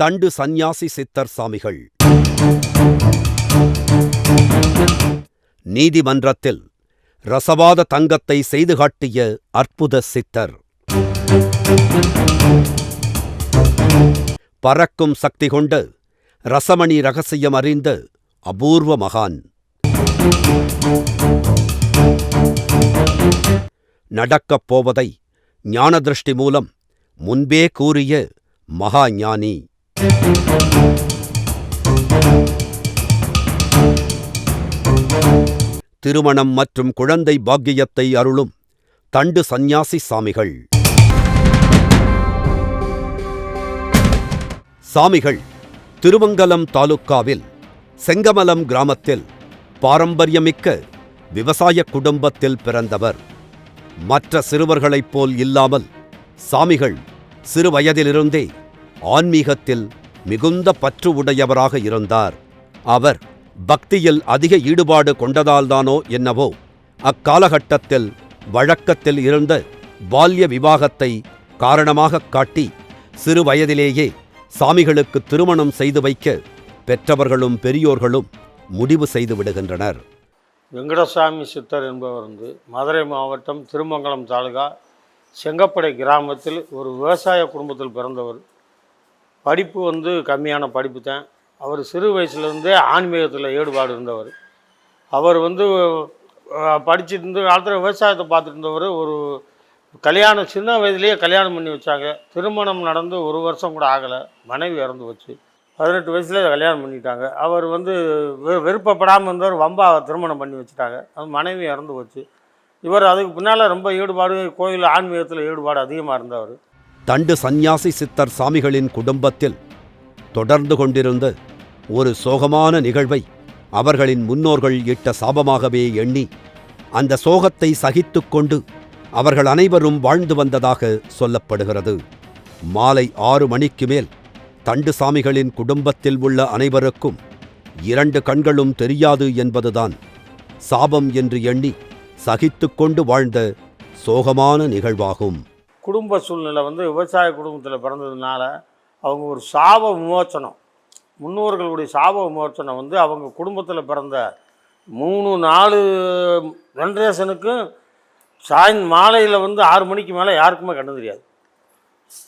தண்டு சந்நியாசி சித்தர் சாமிகள். நீதிமன்றத்தில் ரசவாத தங்கத்தை செய்து காட்டிய அற்புத சித்தர். பறக்கும் சக்தி கொண்ட ரசமணி ரகசியம் அறிந்த அபூர்வ மகான். நடக்கப் போவதை ஞான திருஷ்டி மூலம் முன்பே கூறிய மகா ஞானி திருமணம் மற்றும் குழந்தை பாக்கியத்தை அருளும் தண்டு சந்நியாசி சாமிகள். சாமிகள் திருமங்கலம் தாலுக்காவில் செங்கமலம் கிராமத்தில் பாரம்பரியமிக்க விவசாய குடும்பத்தில் பிறந்தவர். மற்ற சிறுவர்களைப் போல் இல்லாமல் சாமிகள் சிறு வயதிலிருந்தே ஆன்மீகத்தில் மிகுந்த பற்று உடையவராக இருந்தார். அவர் பக்தியில் அதிக ஈடுபாடு கொண்டதால்தானோ என்னவோ அக்காலகட்டத்தில் வழக்கத்தில் இருந்த பால்ய விவாகத்தை காரணமாக காட்டி சிறு வயதிலேயே சாமிகளுக்கு திருமணம் செய்து வைக்க பெற்றவர்களும் பெரியோர்களும் முடிவு செய்து விடுகின்றனர். வெங்கடசாமி சித்தர் என்பவர் வந்து மதுரை மாவட்டம் திருமங்கலம் தாலுகா செங்கப்படை கிராமத்தில் ஒரு விவசாய குடும்பத்தில் பிறந்தவர். படிப்பு வந்து கம்மியான படிப்பு தான். அவர் சிறு வயசுலேருந்தே ஆன்மீகத்தில் ஈடுபாடு இருந்தவர். அவர் வந்து படிச்சுட்டு இருந்த காலத்தில் விவசாயத்தை பார்த்துட்டு இருந்தவர் ஒரு கல்யாணம் சின்ன வயதுலேயே கல்யாணம் பண்ணி வச்சாங்க. திருமணம் நடந்து ஒரு வருஷம் கூட ஆகலை. மனைவி இறந்து வச்சு பதினெட்டு வயசில் கல்யாணம் பண்ணிட்டாங்க. அவர் வந்து வெ விருப்பப்படாமல் இருந்தவர். வம்பா திருமணம் பண்ணி வச்சுட்டாங்க. அது மனைவி இறந்து போச்சு. இவர் அதுக்கு பின்னால் ரொம்ப ஈடுபாடு கோயில் ஆன்மீகத்தில் ஈடுபாடு அதிகமாக இருந்தவர். தண்டு சந்நியாசி சித்தர் சாமிகளின் குடும்பத்தில் தொடர்ந்து கொண்டிருந்த ஒரு சோகமான நிகழ்வை அவர்களின் முன்னோர்கள் இட்ட சாபமாகவே எண்ணி அந்த சோகத்தை சகித்து கொண்டு அவர்கள் அனைவரும் வாழ்ந்து வந்ததாக சொல்லப்படுகிறது. மாலை ஆறு மணிக்கு மேல் தண்டு சாமிகளின் குடும்பத்தில் உள்ள அனைவருக்கும் இரண்டு கண்களும் தெரியாது என்பதுதான் சாபம் என்று எண்ணி சகித்து கொண்டு வாழ்ந்த சோகமான நிகழ்வாகும். குடும்ப சூழ்நிலை வந்து விவசாய குடும்பத்தில் பிறந்ததுனால அவங்க ஒரு சாப விமோச்சனம் முன்னோர்களுடைய சாப விமோச்சனம் வந்து அவங்க குடும்பத்தில் பிறந்த மூணு நாலு ஜென்ரேஷனுக்கும் சாய் மாலையில் வந்து ஆறு மணிக்கு மேலே யாருக்குமே கண்டு தெரியாது.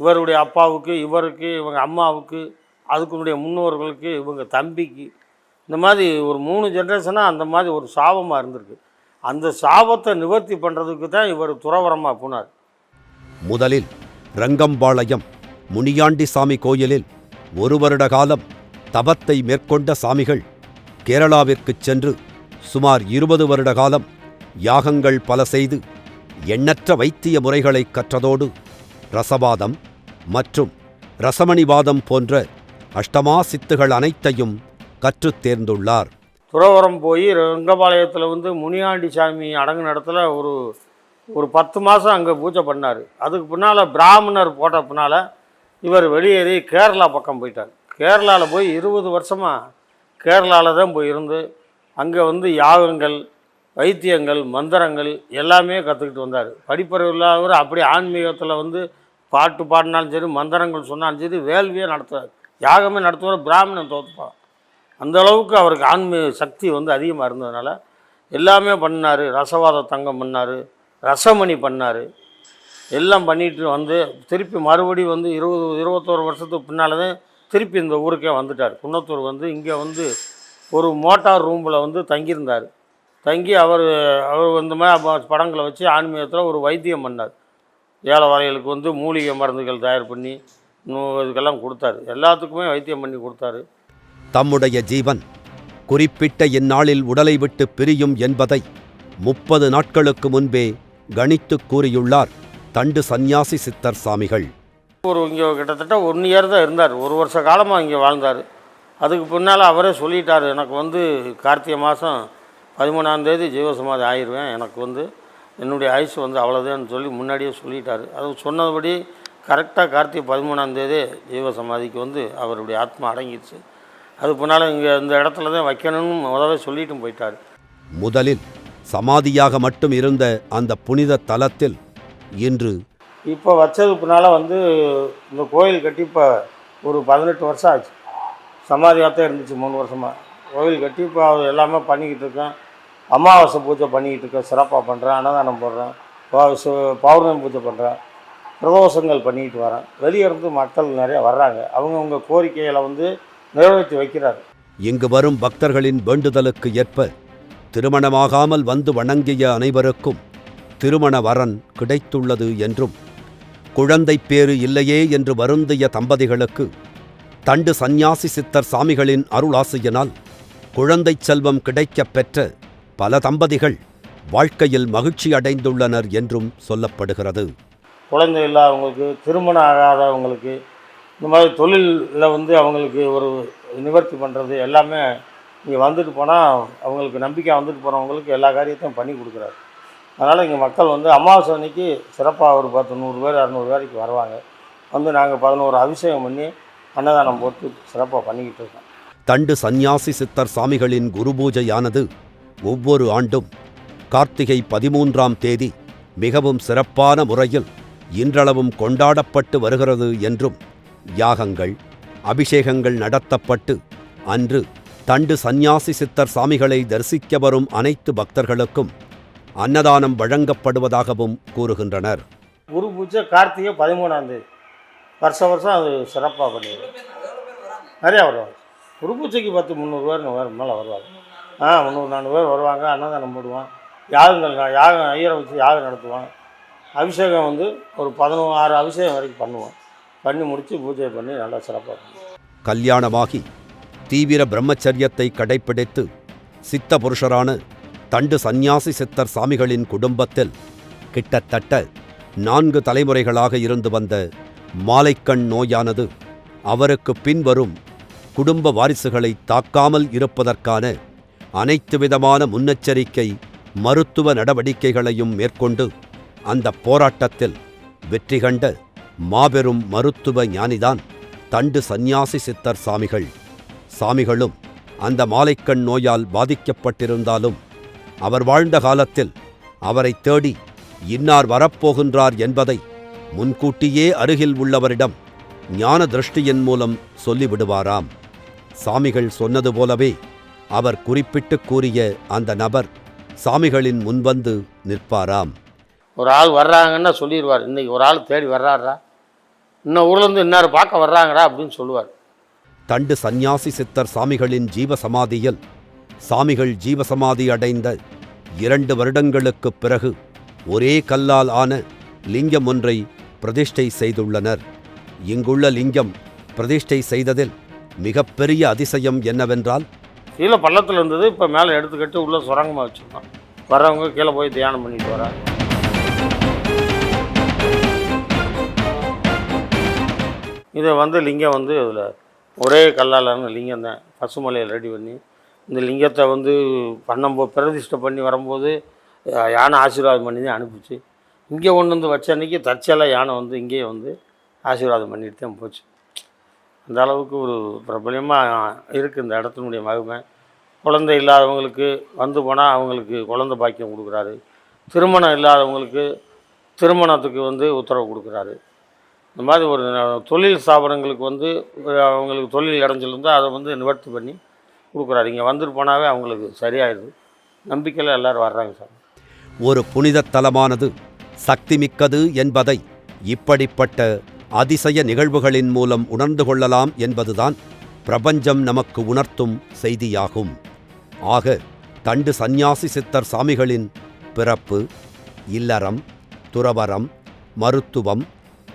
இவருடைய அப்பாவுக்கு இவருக்கு இவங்க அம்மாவுக்கு அதுக்குடைய முன்னோர்களுக்கு இவங்க தம்பிக்கு இந்த மாதிரி ஒரு மூணு ஜென்ரேஷனாக அந்த மாதிரி ஒரு சாபமாக இருந்திருக்கு. அந்த சாபத்தை நிவர்த்தி பண்ணுறதுக்கு தான் இவர் துறவரமாக போனார். முதலில் ரங்கம்பாளையம் முனியாண்டி சாமி கோயிலில் ஒரு வருட காலம் தபத்தை மேற்கொண்ட சாமிகள் கேரளாவிற்குச் சென்று சுமார் இருபது வருட காலம் யாகங்கள் பல செய்து எண்ணற்ற வைத்திய முறைகளை கற்றதோடு ரசவாதம் மற்றும் ரசமணிவாதம் போன்ற அஷ்டமா சித்துகள் அனைத்தையும் கற்றுத் தேர்ந்துள்ளார். துறவரம் போய் ரங்கபாளையத்தில் வந்து முனியாண்டி சாமி அடங்கின இடத்துல ஒரு ஒரு பத்து மாதம் அங்கே பூஜை பண்ணார். அதுக்கு பின்னால் பிராமணர் போட்ட பின்னால் இவர் வெளியேறி கேரளா பக்கம் போயிட்டார். கேரளாவில் போய் இருபது வருஷமாக கேரளாவில் தான் போய் இருந்து அங்கே வந்து யாகங்கள் வைத்தியங்கள் மந்திரங்கள் எல்லாமே கற்றுக்கிட்டு வந்தார். படிப்பறிவு இல்லாதவர் அப்படி ஆன்மீகத்தில் வந்து பாட்டு பாடினாலும் சரி மந்திரங்கள் சொன்னாலும் சரி வேள்வியே நடத்துவார் யாகமே நடத்துவார் பிராமணன் தோற்றுப்பான் அந்த அளவுக்கு அவருக்கு ஆன்மீக சக்தி வந்து அதிகமாக இருந்ததுனால எல்லாமே பண்ணார். ரசவாத தங்கம் பண்ணார். ரசமணி பண்ணார். எல்லாம் பண்ணிட்டு வந்து திருப்பி மறுபடியும் வந்து இருபது இருபத்தோரு வருஷத்துக்கு பின்னால் தான் திருப்பி இந்த ஊருக்கே வந்துட்டார். குன்னத்தூர் வந்து இங்கே வந்து ஒரு மோட்டார் ரூமில் வந்து தங்கியிருந்தார். தங்கி அவர் அவர் இந்த மாதிரி படங்களை வச்சு ஆன்மீகத்தில் ஒரு வைத்தியம் பண்ணார். ஏழவரைகளுக்கு வந்து மூலிகை மருந்துகள் தயார் பண்ணி இதுக்கெல்லாம் கொடுத்தாரு. எல்லாத்துக்குமே வைத்தியம் பண்ணி கொடுத்தாரு. தம்முடைய ஜீவன் குறிப்பிட்ட இந்நாளில் உடலை விட்டு பிரியும் என்பதை முப்பது நாட்களுக்கு முன்பே கணித்துக் கூறியுள்ளார் தண்டு சந்நியாசி சித்தர் சாமிகள். ஒரு இங்கே கிட்டத்தட்ட ஒன் இயர் தான் இருந்தார். ஒரு வருஷ காலமாக இங்கே வாழ்ந்தார். அதுக்கு பின்னால் அவரே சொல்லிட்டார் எனக்கு வந்து கார்த்திகை மாதம் பதிமூணாந்தேதி ஜீவசமாதி ஆயிடுவேன் எனக்கு வந்து என்னுடைய ஆயுசு வந்து அவ்வளோதான்னு சொல்லி முன்னாடியே சொல்லிட்டார். அது சொன்னபடி கரெக்டாக கார்த்திகை பதிமூணாந்தேதி ஜீவசமாதிக்கு வந்து அவருடைய ஆத்மா அடங்கிடுச்சு. அது பின்னால் இங்கே இந்த இடத்துல தான் வைக்கணும்னு முதவே சொல்லிட்டும் போயிட்டார். முதலில் சமாதியாக மட்டும் இருந்த அந்த புனித தலத்தில் இன்று இப்போ வச்சது பின்னால் வந்து இந்த கோயில் கட்டி இப்போ ஒரு பதினெட்டு வருஷம் ஆச்சு. சமாதியாக தான் இருந்துச்சு மூணு வருஷமாக கோயில் கட்டி இப்போ எல்லாமே பண்ணிக்கிட்டு இருக்கேன். அமாவாசை பூஜை பண்ணிக்கிட்டு இருக்கேன் சிறப்பாக பண்ணுறேன் அன்னதானம் போடுறேன் பௌர்ணமி பூஜை பண்ணுறேன் பிரதோஷங்கள் பண்ணிக்கிட்டு வரேன். வெளியே இருந்து மக்கள் நிறைய வர்றாங்க. அவங்கவுங்க கோரிக்கைகளை வந்து நிறைவேற்றி வைக்கிறாரு. இங்கு வரும் பக்தர்களின் வேண்டுதலுக்கு ஏற்ப திருமணமாகாமல் வந்து வணங்கிய அனைவருக்கும் திருமண வரன் கிடைத்துள்ளது என்றும் குழந்தைப் பேறு இல்லையே என்று வருந்திய தம்பதிகளுக்கு தண்டு சந்நியாசி சித்தர் சாமிகளின் அருளாசியினால் குழந்தை செல்வம் கிடைக்கப் பெற்ற பல தம்பதிகள் வாழ்க்கையில் மகிழ்ச்சி அடைந்துள்ளனர் என்றும் சொல்லப்படுகிறது. குழந்தை இல்லாதவங்களுக்கு திருமணம் ஆகாதவங்களுக்கு இந்த மாதிரி தொழிலில் வந்து அவங்களுக்கு ஒரு நிவர்த்தி பண்ணுறது எல்லாமே இங்கே வந்துட்டு போனால் அவங்களுக்கு நம்பிக்கை வந்துட்டு போகிறவங்களுக்கு எல்லா காரியத்தையும் பண்ணி கொடுக்குறாரு. அதனால் இங்கே மக்கள் வந்து அமாவாசை அன்னைக்கு சிறப்பாக ஒரு பத்து நூறு பேர் இரநூறு பேருக்கு வருவாங்க. வந்து நாங்கள் பதினோரு அபிஷேகம் பண்ணி அன்னதானம் போட்டு சிறப்பாக பண்ணிக்கிட்டு இருக்கோம். தண்டு சந்நியாசி சித்தர் சாமிகளின் குரு பூஜையானது ஒவ்வொரு ஆண்டும் கார்த்திகை பதிமூன்றாம் தேதி மிகவும் சிறப்பான முறையில் இன்றளவும் கொண்டாடப்பட்டு வருகிறது என்றும் யாகங்கள் அபிஷேகங்கள் நடத்தப்பட்டு அன்று தண்டு சந்நியாசி சித்தர் சாமிகளை தரிசிக்க வரும் அனைத்து பக்தர்களுக்கும் அன்னதானம் வழங்கப்படுவதாகவும் கூறுகின்றனர். குரு பூஜை கார்த்திகை பதிமூணாம் தேதி. வருஷம் வருஷம் அது சிறப்பாக பண்ணிடுவோம் நிறையா வருவாங்க குரு பூஜைக்கு பத்து முந்நூறு பேர் வேறு மேலே வருவாங்க. ஆ முந்நூறு நானூறு பேர் வருவாங்க அன்னதானம் போடுவோம் யாகங்கள் யாகம் ஐயரை வச்சு யாகம் நடத்துவோம் அபிஷேகம் வந்து ஒரு பதினோரு ஆறு அபிஷேகம் வரைக்கும் பண்ணுவோம் பண்ணி முடித்து பூஜை பண்ணி நல்லா சிறப்பாக கல்யாணமாகி தீவிர பிரம்மச்சரியத்தை கடைப்பிடித்து சித்த புருஷரான தண்டு சந்நியாசி சித்தர் சாமிகளின் குடும்பத்தில் கிட்டத்தட்ட நான்கு தலைமுறைகளாக இருந்து வந்த மாலைக்கண் நோயானது அவருக்கு பின்வரும் குடும்ப வாரிசுகளை தாக்காமல் இருப்பதற்கான அனைத்து விதமான முன்னெச்சரிக்கை மருத்துவ நடவடிக்கைகளையும் மேற்கொண்டு அந்த போராட்டத்தில் வெற்றி கண்ட மாபெரும் மருத்துவ ஞானிதான் தண்டு சந்நியாசி சித்தர் சாமிகள். சாமிகளும் அந்த மாலைக்கண் நோயால் பாதிக்கப்பட்டிருந்தாலும் அவர் வாழ்ந்த காலத்தில் அவரை தேடி இன்னார் வரப்போகின்றார் என்பதை முன்கூட்டியே அருகில் உள்ளவரிடம் ஞான திருஷ்டியின் மூலம் சொல்லிவிடுவாராம். சாமிகள் சொன்னது போலவே அவர் குறிப்பிட்டுக் கூறிய அந்த நபர் சாமிகளின் முன்வந்து நிற்பாராம். ஒரு ஆள் வர்றாங்கன்னா சொல்லிடுவார் இன்றைக்கி ஒரு ஆள் தேடி வர்றாரா இன்னும் ஊர்லேருந்து இன்னார் பார்க்க வர்றாங்கடா அப்படின்னு சொல்லுவார். தண்டு சந்நியாசி சித்தர் சாமிகளின் ஜீவசமாதியில். சாமிகள் ஜீவசமாதி அடைந்த இரண்டு வருடங்களுக்குப் பிறகு ஒரே கல்லால் ஆன லிங்கம் ஒன்றை பிரதிஷ்டை செய்துள்ளனர். இங்குள்ள லிங்கம் பிரதிஷ்டை செய்ததில் மிகப்பெரிய அதிசயம் என்னவென்றால் கீழே பள்ளத்தில் இருந்தது இப்போ மேலே எடுத்துக்கிட்டு உள்ளே சுரங்கமாக வச்சுருக்கோம் வர்றவங்க கீழே போய் தியானம் பண்ணிட்டு வராங்க. இதை வந்து லிங்கம் வந்து இதில் ஒரே கல்லாலான லிங்கம் தான். பசுமலையில் ரெடி பண்ணி இந்த லிங்கத்தை வந்து பண்ணும்போது பிரதிஷ்டை பண்ணி வரும்போது யானை ஆசீர்வாதம் பண்ணி தான் அனுப்பிச்சு. இங்கே கொண்டு வந்து வச்ச அன்னைக்கு தற்செயலாக யானை வந்து இங்கேயே வந்து ஆசீர்வாதம் பண்ணிட்டு தான் போச்சு. அந்த அளவுக்கு ஒரு பிரபலியமாக இருக்குது இந்த இடத்தினுடைய மகிமை. குழந்தை இல்லாதவங்களுக்கு வந்து போனால் அவங்களுக்கு குழந்தை பாக்கியம் கொடுக்குறாரு. திருமணம் இல்லாதவங்களுக்கு திருமணத்துக்கு வந்து உத்தரவு கொடுக்குறாரு. இந்த மாதிரி ஒரு தொழில் ஸ்தாபனங்களுக்கு வந்து அவங்களுக்கு தொழில் இடைஞ்சலிருந்தால் அதை வந்து நிவர்த்தி பண்ணி கொடுக்குறாரு. இங்கே வந்துட்டு போனாவே அவங்களுக்கு சரியாயிடுது. நம்பிக்கையில் எல்லோரும் வர்றாங்க சார். ஒரு புனித தலமானது சக்திமிக்கது என்பதை இப்படிப்பட்ட அதிசய நிகழ்வுகளின் மூலம் உணர்ந்து கொள்ளலாம் என்பதுதான் பிரபஞ்சம் நமக்கு உணர்த்தும் செய்தியாகும். ஆக தண்டு சந்நியாசி சித்தர் சாமிகளின் பிறப்பு இல்லறம் துறவரம் மருத்துவம்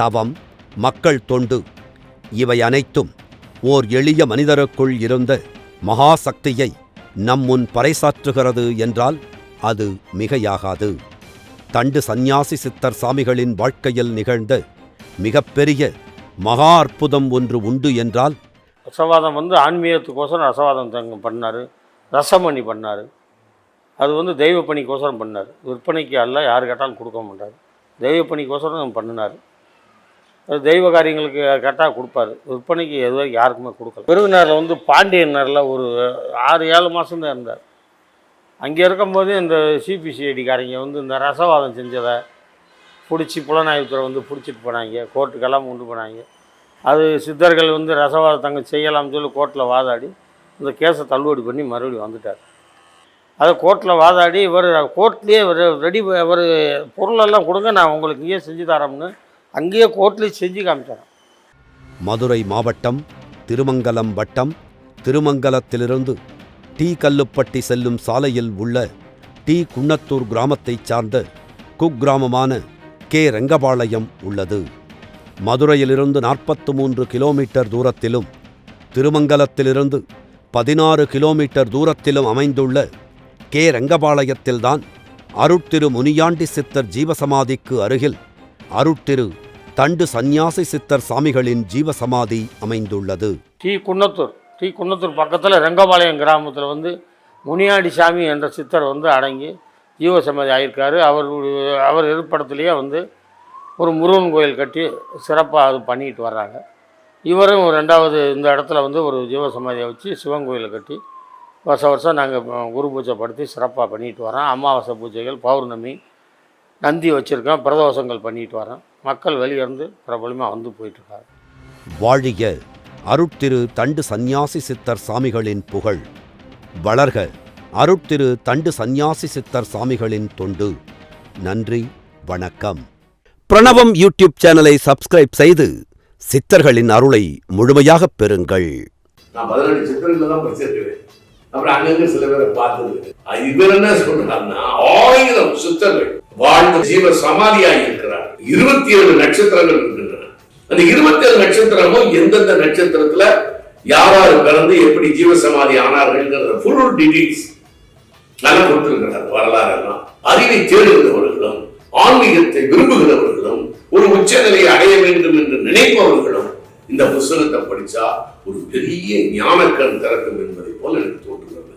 தவம் மக்கள் தொண்டு இவை அனைத்தும் ஓர் எளிய மனிதருக்குள் இருந்த மகா சக்தியை நம் முன் பறைசாற்றுகிறது என்றால் அது மிகையாகாது. தண்டு சந்நியாசி சித்தர் சாமிகளின் வாழ்க்கையில் நிகழ்ந்த மிகப்பெரிய மகா அற்புதம் ஒன்று உண்டு என்றால் ரசவாதம் வந்து ஆன்மீகத்துக்கோசரம் ரசவாதம் தங்க பண்ணார். ரசமணி பண்ணார். அது வந்து தெய்வ பணிக்கோசரம் பண்ணார். விற்பனைக்கு அல்ல யார் கேட்டாலும் கொடுக்க மாட்டார். தெய்வ பணிக்கோசரம் பண்ணினார் தெய்வ காரியங்களுக்கு கரெக்டாக கொடுப்பாரு. விற்பனைக்கு எதுவும் யாருக்குமே கொடுக்கல. விருதுநகரில் வந்து பாண்டியனரில் ஒரு ஆறு ஏழு மாதம்தான் இருந்தார். அங்கே இருக்கும்போது இந்த சிபிசிஐடிக்காரங்க வந்து இந்த ரசவாதம் செஞ்சதை பிடிச்சி புலனாய்வுத்துறை வந்து பிடிச்சிட்டு போனாங்க. கோர்ட்டுக்கெல்லாம் கொண்டு போனாங்க. அது சித்தர்கள் வந்து ரசவாதத்தங்க செய்யலாம்னு சொல்லி கோர்ட்டில் வாதாடி இந்த கேஸை தள்ளுபடி பண்ணி மறுபடியும் வந்துட்டார். அதை கோர்ட்டில் வாதாடி இவர் கோர்ட்லேயே இவர் ரெடி இவர் பொருளெல்லாம் கொடுங்க நான் உங்களுக்கு இங்கேயே செஞ்சு தரோம்னு அங்கேயே கோர்ட்டில் செஞ்சு காமிச்சாராம். மதுரை மாவட்டம் திருமங்கலம் வட்டம் திருமங்கலத்திலிருந்து டி கல்லுப்பட்டி செல்லும் சாலையில் உள்ள டி குன்னத்தூர் கிராமத்தைச் சார்ந்த குக்கிராமமான கே. ரங்கபாளையம் உள்ளது. மதுரையிலிருந்து நாற்பத்து மூன்று கிலோமீட்டர் தூரத்திலும் திருமங்கலத்திலிருந்து பதினாறு கிலோமீட்டர் தூரத்திலும் அமைந்துள்ள கே. ரங்கபாளையத்தில்தான் அருட்திரு முனியாண்டி சித்தர் ஜீவசமாதிக்கு அருகில் அருட்திரு தண்டு சந்நியாசி சித்தர் சாமிகளின் ஜீவசமாதி அமைந்துள்ளது. டி. குன்னத்தூர். டி. குன்னத்தூர் பக்கத்தில் ரெங்கபாளையம் கிராமத்தில் வந்து முனியாடி சாமி என்ற சித்தர் வந்து அடங்கி ஜீவசமாதி ஆயிருக்காரு. அவர் அவர் இருப்பிடத்துலேயே வந்து ஒரு முருகன் கோயில் கட்டி சிறப்பாக அது பண்ணிட்டு வர்றாங்க. இவரும் ரெண்டாவது இந்த இடத்துல வந்து ஒரு ஜீவசமாதியை வச்சு சிவன் கோயிலை கட்டி வருஷம் வருஷம் நாங்கள் குரு பூஜை படுத்தி சிறப்பாக பண்ணிட்டு வரோம் அமாவாசை பூஜைகள் பௌர்ணமி நந்தி வச்சுருக்கோம் பிரதோஷங்கள் பண்ணிட்டு வரோம் மக்கள் வெளியிருந்து பிரபலமாக வந்து போயிட்டுருக்காங்க வாழிய அருட்திரு தண்டு சந்நியாசி சித்தர் சாமிகளின் புகழ். வளர்க அருட்திரு தண்டு சந்நியாசி சித்தர் சாமிகளின் தொண்டு. நன்றி வணக்கம். பிரணவம் யூடியூப் சேனலை சப்ஸ்கிரைப் செய்து சித்தர்களின் அருளை முழுமையாகப் பெறுங்கள். நான் பதினெட்டு தான் படிச்சிருக்கிறேன். அப்புறம் அங்கங்க சில பேரை பார்த்தது இவர் என்ன சொல்றாருன்னா ஆயிரம் சித்தர்கள் வாழ்ந்த ஜீவ சமாதியாக இருக்கிறார். இருபத்தி ஏழு நட்சத்திரங்கள் இருக்கின்றன. அந்த இருபத்தி ஏழு நட்சத்திரமும் எந்தெந்த நட்சத்திரத்துல யாராரு பிறந்து எப்படி ஜீவ சமாதி ஆனார்கள் ஃபுல் டீடைல்ஸ் நல்லா கொடுத்திருக்கிறார் வரலாறு எல்லாம் அறிவை தேடுகிறவர்களும் ஆன்மீகத்தை விரும்புகிறவர்களும் ஒரு உச்சநிலையை அடைய வேண்டும் என்று நினைப்பவர்களும் இந்த புஸ்தகத்தை படிச்சா ஒரு பெரிய ஞானக்கண் திறக்கும் என்பதை போல எனக்கு